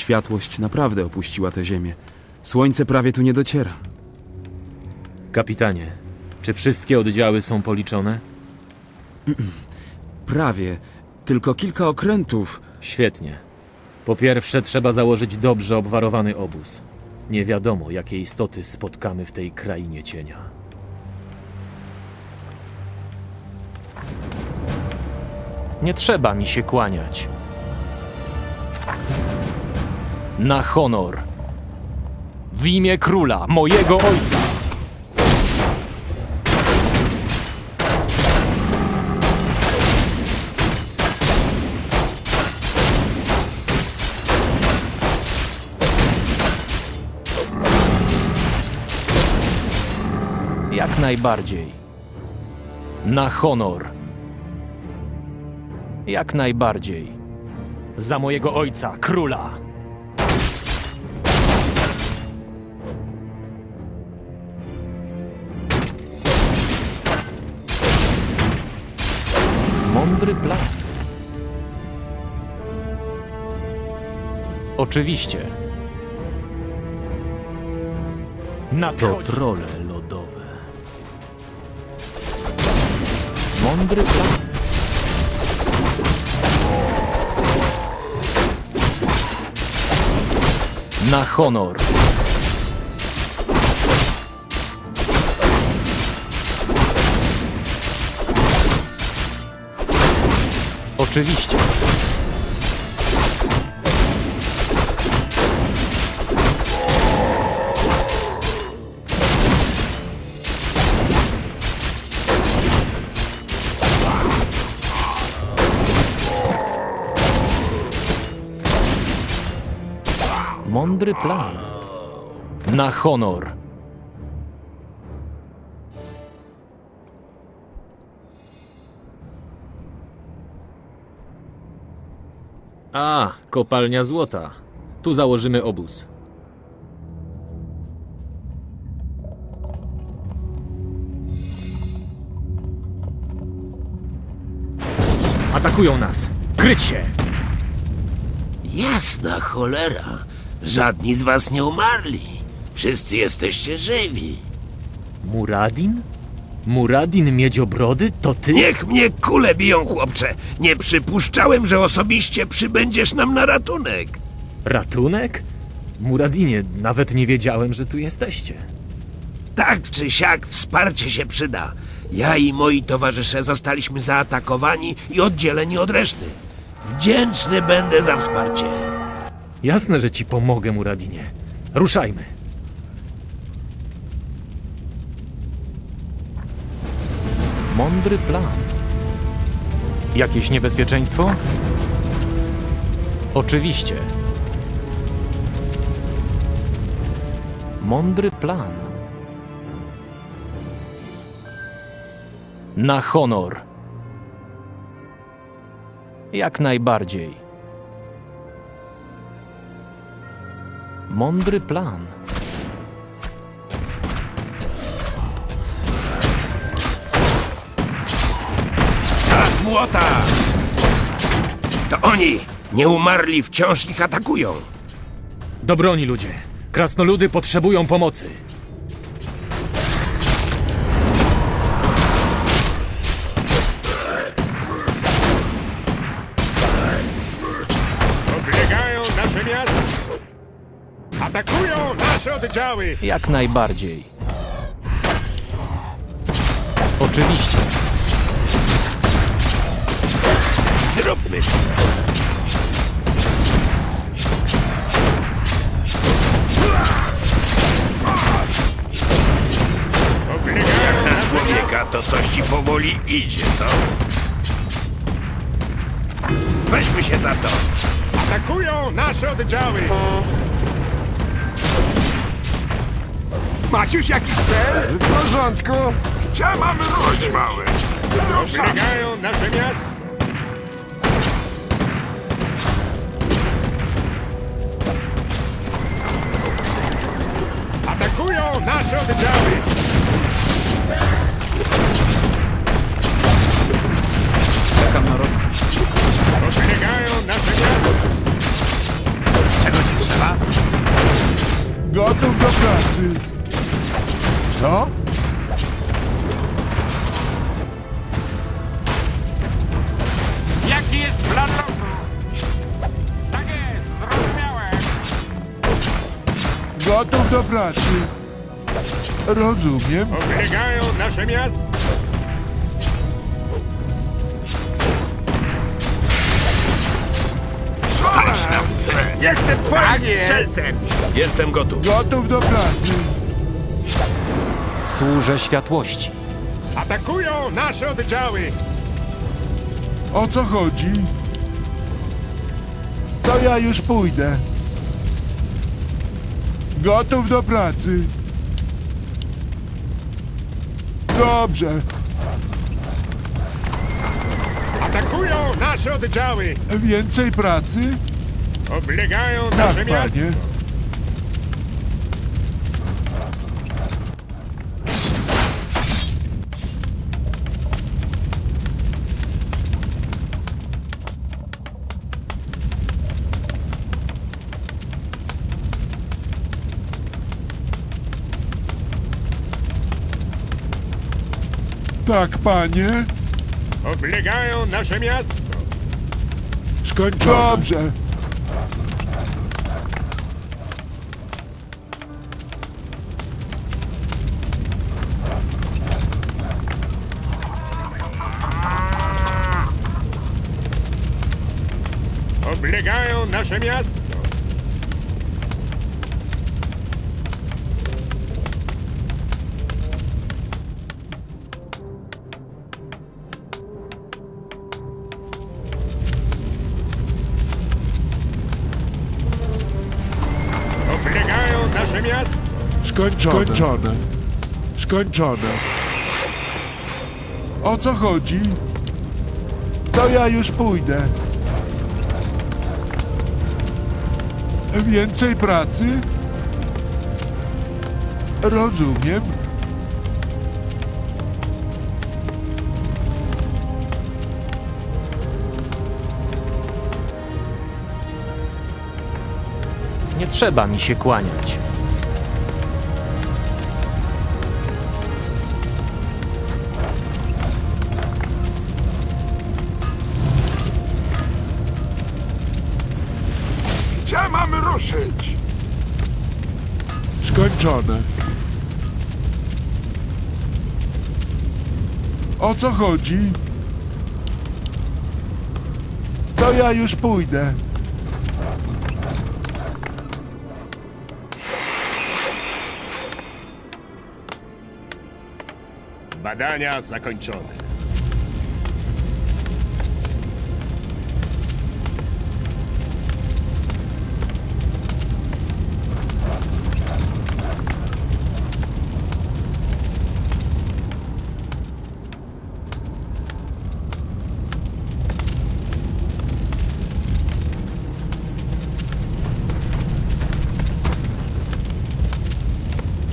Światłość naprawdę opuściła tę ziemię. Słońce prawie tu nie dociera. Kapitanie, czy wszystkie oddziały są policzone? Prawie. Tylko kilka okrętów. Świetnie. Po pierwsze, trzeba założyć dobrze obwarowany obóz. Nie wiadomo, jakie istoty spotkamy w tej krainie cienia. Nie trzeba mi się kłaniać. Na honor. W imię króla, mojego ojca. Jak najbardziej. Na honor. Jak najbardziej. Za mojego ojca, króla. Mądry plan. Oczywiście. Na to trole lodowe. Mądry plan. Na honor. Oczywiście. Mądry plan. Na honor. A, kopalnia złota. Tu założymy obóz. Atakują nas! Kryć się! Jasna cholera. Żadni z was nie umarli. Wszyscy jesteście żywi. Muradin? Muradin Miedziobrody? To ty? Niech mnie kule biją, chłopcze. Nie przypuszczałem, że osobiście przybędziesz nam na ratunek. Ratunek? Muradinie, nawet nie wiedziałem, że tu jesteście. Tak czy siak wsparcie się przyda. Ja i moi towarzysze zostaliśmy zaatakowani i oddzieleni od reszty. Wdzięczny będę za wsparcie. Jasne, że ci pomogę, Muradinie. Ruszajmy. Mądry plan. Jakieś niebezpieczeństwo? Oczywiście. Mądry plan. Na honor. Jak najbardziej. Mądry plan. Młota! To oni! Nie umarli, wciąż ich atakują. Do broni, ludzie. Krasnoludy potrzebują pomocy. Oblegają nasze miasto! Atakują nasze oddziały! Jak najbardziej. Oczywiście. Zróbmy nasze człowieka to coś ci powoli idzie, co? Weźmy się za to. Atakują nasze oddziały! Masz już jakiś cel? W porządku. Gdzie mamy ruszyć, mały? Oblegają nasze miasto! Czekam na rozkaz. Ostrzegają nasze gwiazdy. Czego ci trzeba? Gotów do pracy. Co? Jaki jest plan lotu? Tak jest, zrozumiałem. Gotów do pracy. Rozumiem. Oblegają nasze miasto. Spaść nam cel. Jestem twoim strzelcem. Jestem gotów. Gotów do pracy. Służę światłości. Atakują nasze oddziały. O co chodzi? To ja już pójdę. Gotów do pracy. Dobrze. Atakują nasze oddziały. Więcej pracy? Oblegają Tak, nasze miasto. Tak, panie. Oblegają nasze miasto. Skończone. Dobrze. Oblegają nasze miasto. Skończone. Skończone. Skończone. O co chodzi? To ja już pójdę. Więcej pracy? Rozumiem. Nie trzeba mi się kłaniać. O co chodzi? To ja już pójdę. Badania zakończone.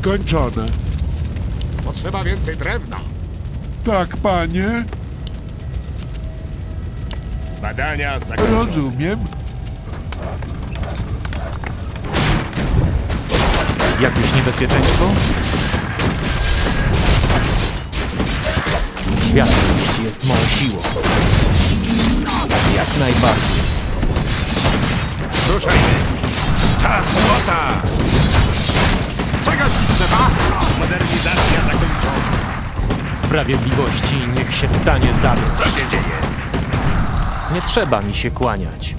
Skończone. Potrzeba więcej drewna. Tak, panie. Badania zakończone. Rozumiem. Jakieś niebezpieczeństwo? Światłość jest moją siłą. Jak najbardziej. Ruszajmy. Czas młota. Czego ci trzeba? Modernizacja zakończona. Sprawiedliwości niech się stanie zadość. Co się dzieje? Nie trzeba mi się kłaniać.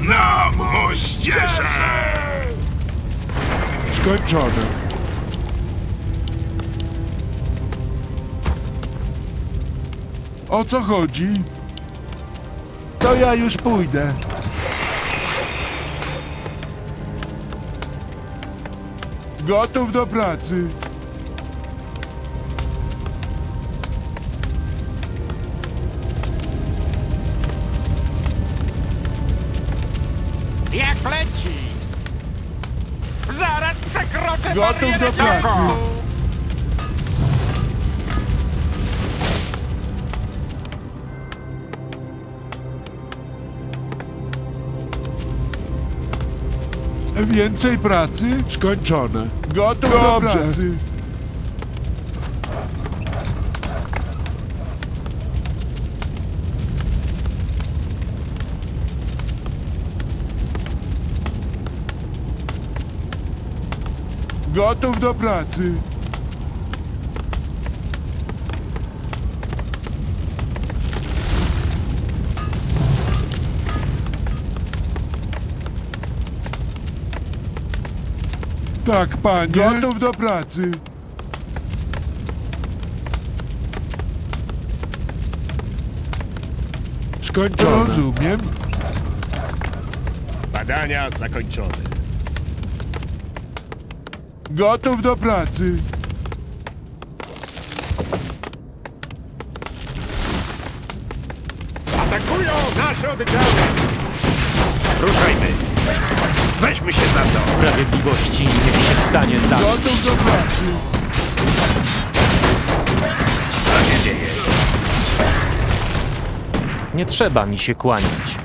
Na moździerze! Skończone. O co chodzi? To ja już pójdę. Gotów do pracy. Jak leci? Zaraz przekroczę Gotów barierę do pracy. drogu. Więcej pracy? Skończone. Gotów do pracy. Gotów do pracy. Tak, panie. Gotów do pracy. Skończone. Rozumiem. Badania zakończone. Gotów do pracy. Atakują nasze oddziały! Ruszajmy. Weźmy się za to. Sprawiedliwości niech się stanie za. Gotów do pracy. Co się dzieje? Nie trzeba mi się kłaniać.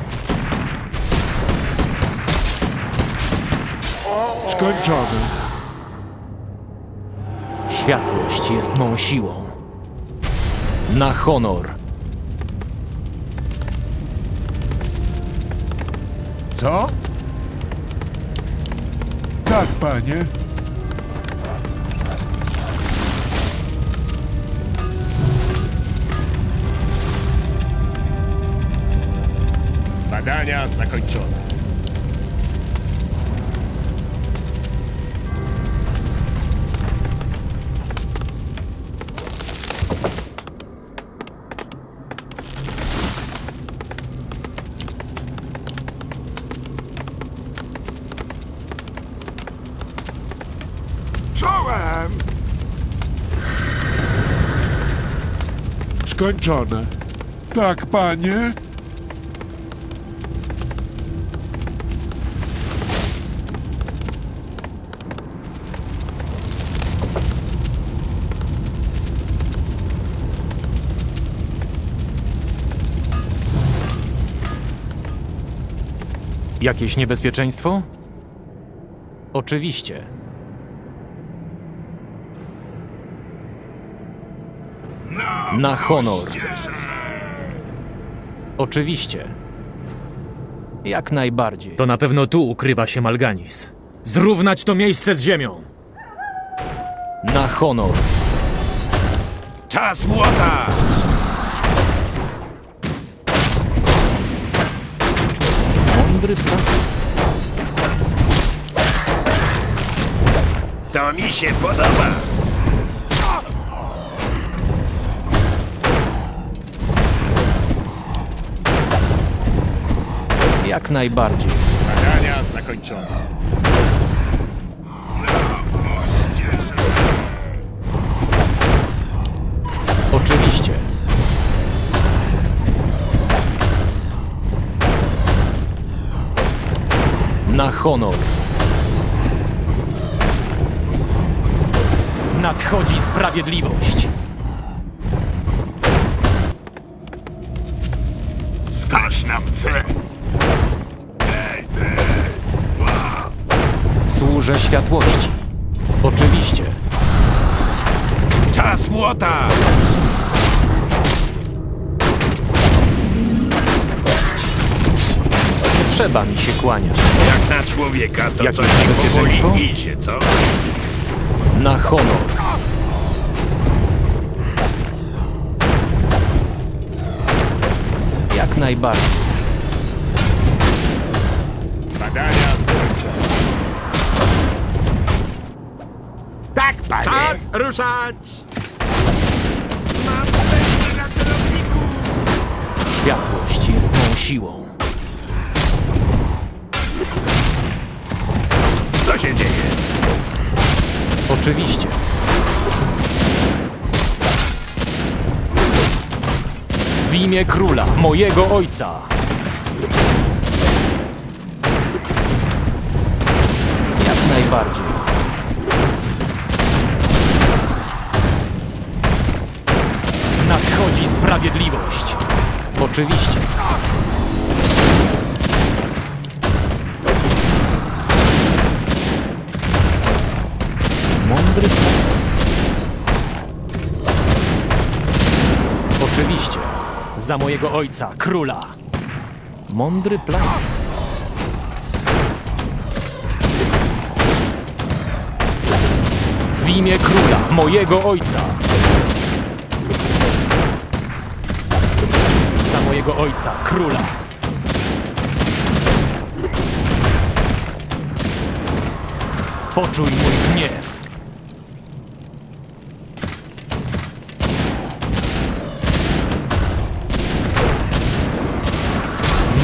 Skończone. Światłość jest mą siłą. Na honor. Co? Tak, panie. Badania zakończone. Skończone. Tak, panie. Jakieś niebezpieczeństwo? Oczywiście. Na honor. Oczywiście. Jak najbardziej. To na pewno tu ukrywa się Malganis. Zrównać to miejsce z ziemią. Na honor. Czas młota. Mądry plan. To mi się podoba. Jak najbardziej. Badania zakończone. Oczywiście. Na honor. Nadchodzi sprawiedliwość. Skaż nam Służę światłości. Oczywiście. Czas młota. Nie trzeba mi się kłaniać. Jak na człowieka, to Jakieś coś ci niebezpieczeństwo? powoli idzie, co? Na honor. Jak najbardziej. Ruszać! Mam będzie na celowniku. Światłość jest mą siłą. Co się dzieje? Oczywiście. W imię króla, mojego ojca. Jak najbardziej. Nadchodzi sprawiedliwość. Oczywiście. Mądry. Oczywiście. Za mojego ojca, króla. Mądry plan. W imię króla, mojego ojca. Mojego ojca, króla. Poczuj mój gniew.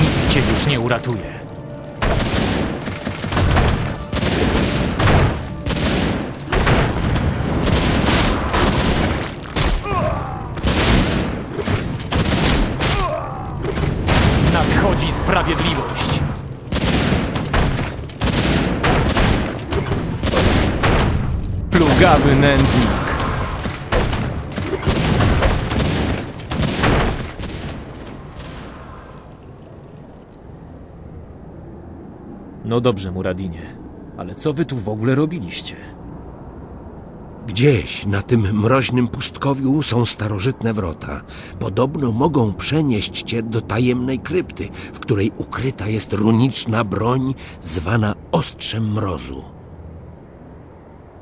Nic cię już nie uratuje. Sprawiedliwość. Plugawy nędznik. No dobrze, Muradinie, ale co wy tu w ogóle robiliście? Gdzieś na tym mroźnym pustkowiu są starożytne wrota. Podobno mogą przenieść cię do tajemnej krypty, w której ukryta jest runiczna broń zwana Ostrzem Mrozu.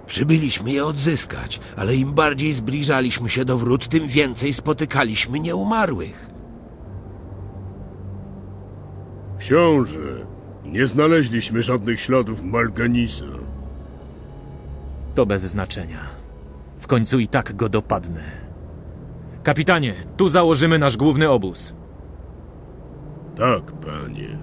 Przybyliśmy je odzyskać, ale im bardziej zbliżaliśmy się do wrót, tym więcej spotykaliśmy nieumarłych. Książę, nie znaleźliśmy żadnych śladów Malganisa. To bez znaczenia. W końcu i tak go dopadnę. Kapitanie, tu założymy nasz główny obóz. Tak, panie.